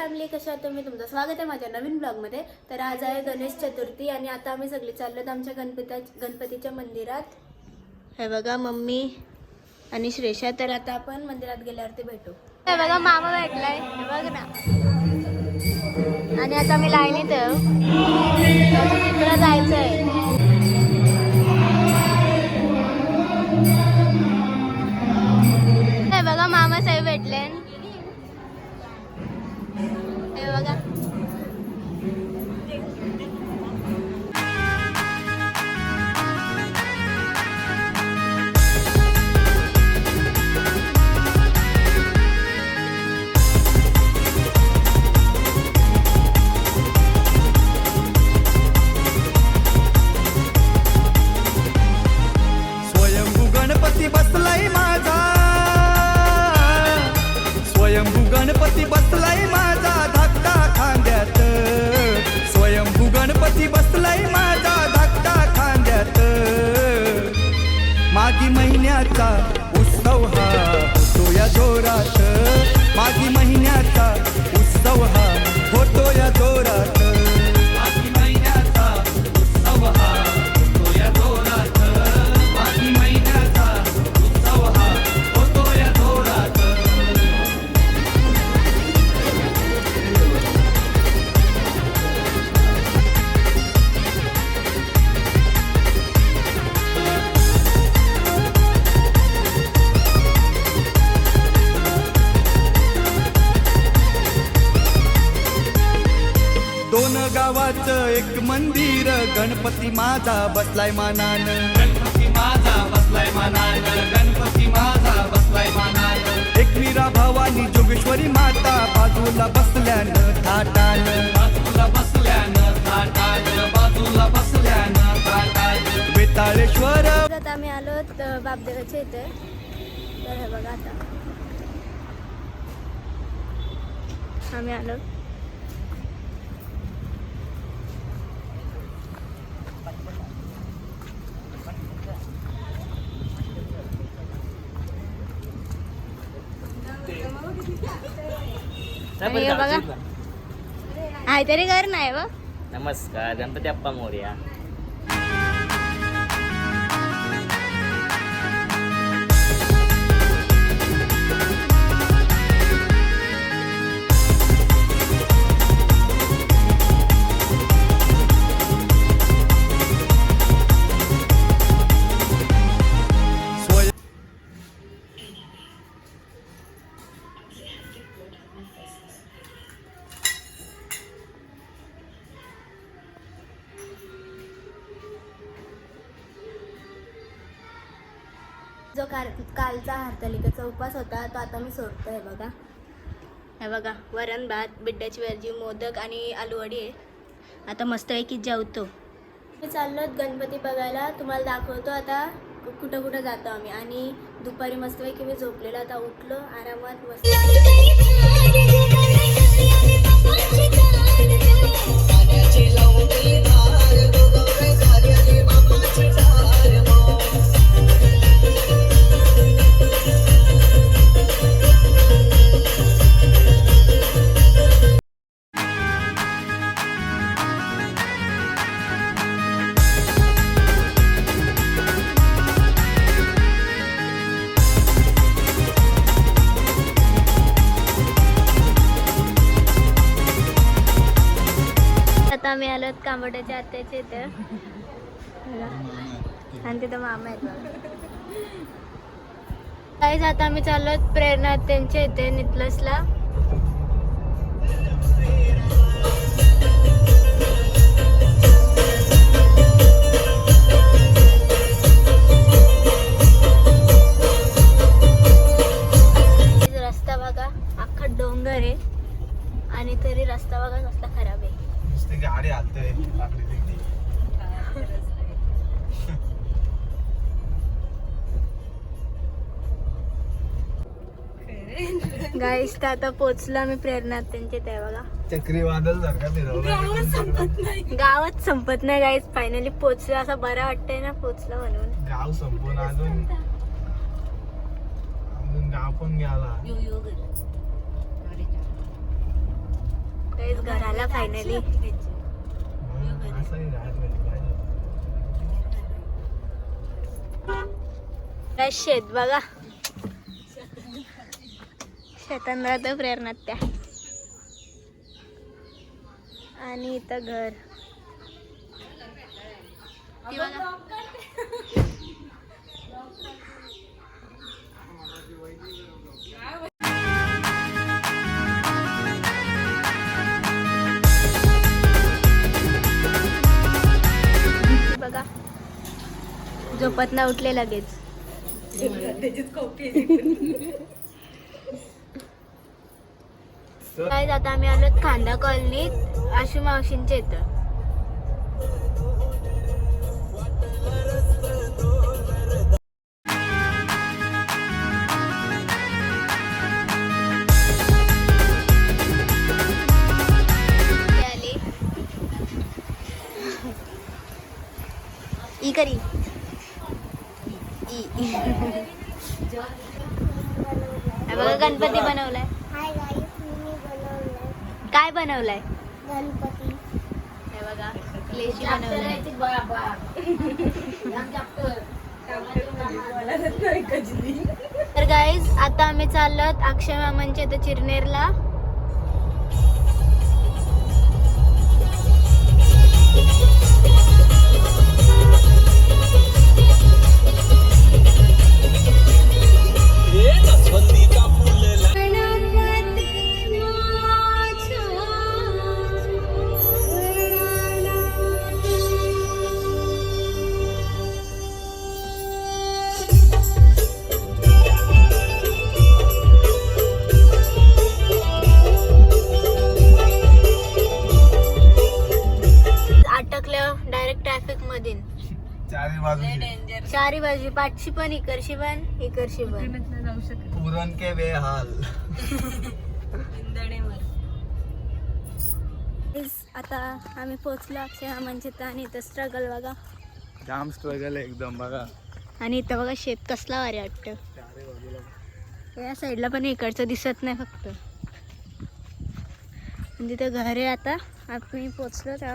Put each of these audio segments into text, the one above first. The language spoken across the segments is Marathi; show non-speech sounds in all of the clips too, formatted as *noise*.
फॅमिली कशा आहात तुम्ही? तुमचं स्वागत आहे माझ्या नवीन ब्लॉगमध्ये. तर आज आहे गणेश चतुर्थी आणि आता आम्ही सगळे चाललो आमच्या गणपती गणपतीच्या मंदिरात. हे बघा मम्मी आणि श्रेषा. तर आता आपण मंदिरात गेल्यावरती भेटू. हे बघा मामा भेटलाय. हे बघ ना. आणि आता मी लाईनीत आहे. तिकडं जायचं आहे गावाचं एक मंदिर गणपती माझा बसलाय मानान. गणपती माझा बसलाय मानान. गणपती माझा बसलाय मानान. एकविरा भवानी जोगेश्वरी माता बाजूला बसल्यानं थाटान. बाजूला बसल्यानं थाटान. बाजूला बसल्यानं थाटान. बेताळेश्वर आता आम्ही आलो बापदेवाच्या इथे. तर हे बघा आता. आम्ही आलो. हे बघा. काहीतरी घर नाही बघ. नमस्कार गणपती अप्पा मोर्या. जो कार कालचा हरतालिकेचा उपवास होता तो आता मी सोडतो हे बघा. हे बघा वरण भात बिड्ड्याची भाजी मोदक आणि आलूवडी आहे. आता मस्तपैकी जेवतो? मी चाललो गणपती बघायला तुम्हाला दाखवतो आता कुठं कुठं जातो आम्ही. आणि दुपारी मस्तपैकी मी झोपलेलो आता उठलो आरामात मस्त आलो कांबड्याच्या आत्याचे इथे. आणि तिथं मामा आहेत. काहीच आता आम्ही चाललो प्रेरणा त्यांच्या इथे नितलसला. गाईस तर आता पोचलो आम्ही प्रेरणा त्यांचे ते बघा. चक्रीवादळ सारखा फिरवलं गावात संपत नाही गाईस फायनली पोचलो. असं बरं वाटतंय ना पोचलो म्हणून. गाव संपून अजून अजून गाव पण गेला Guys, घराला फायनली काय शेत बघा. शेतांना राहतं प्रेरणात त्या आणि इथं घर. बघा. बघा. झोपत ना उठले लगेच. काय आता आम्ही आलो खांदा कॉलनीत. आशू मावशींच्या इथं. ई करी *laughs* बघा गणपती बनवलाय हाय गाईस मी बनवलंय काय बनवलाय? गणपती. हे बघा क्लेशी बनवलाय तर गाईज आता आम्ही चाललोत अक्षय मामांच्या इथं चिरनेरला. चारी बाजू चारी बाजू पाठशी पण इकडशी पण इकडशी पण. पुरण के बेहाल. आता आम्ही पोचलो अक्षय इथं आणि इथं स्ट्रगल बघा. जाम स्ट्रगल आहे एकदम बघा. आणि इथं बघा शेत कसला भारी वाटतं. या साईडला पण इकडचं दिसत नाही फक्त. आणि तिथं घर आहे आता. आम्ही पोचलो त्या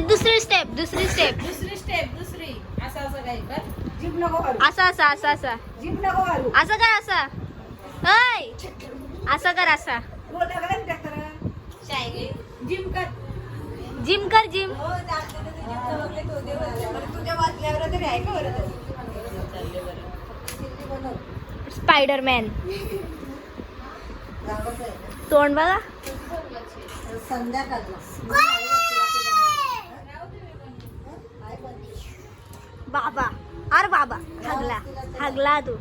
दुसरी स्टेप दुसरी स्टेप दुसरी स्टेप दुसरी. असं असं काही कर असा असा असा असा. असं कर असा. ऐ! असं कर असा. जिम कर. जिम कर जिम. स्पायडरमॅन तोंड बघा. बाबा. अरे बाबा. हगला. हगला तू.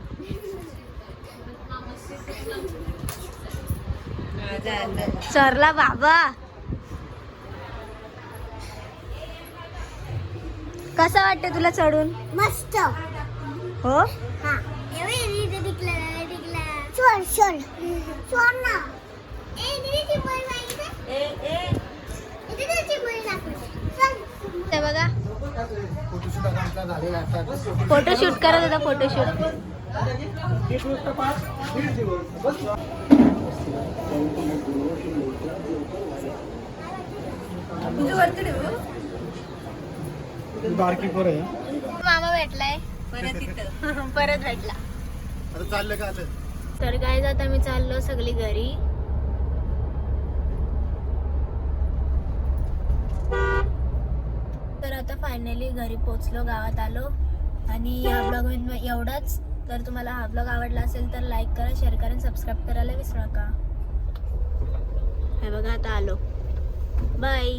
चरला बाबा. कसं वाटतं तुला चढून? मस्त. हो? हा. सोड सोड सोड ना ए दीदी चिपळी माहिती ए ए दाखव चल ते बघा फोटोशूट करत होता फोटोशूट एक वाजता पाच दीड दिवस बस बारकी पोर आहे. मामा भेटलाय. *laughs* परत भेटला. आता चाललं का आता? तर काय आता मी चाललो सगळी घरी. तर आता फायनली घरी पोचलो गावात आलो. आणि या ब्लॉग एवढाच. तर तुम्हाला हा ब्लॉग आवडला असेल तर लाईक करा शेअर करा आणि सबस्क्राईब करायला विसरू नका. हे बघा आता आलो. बाय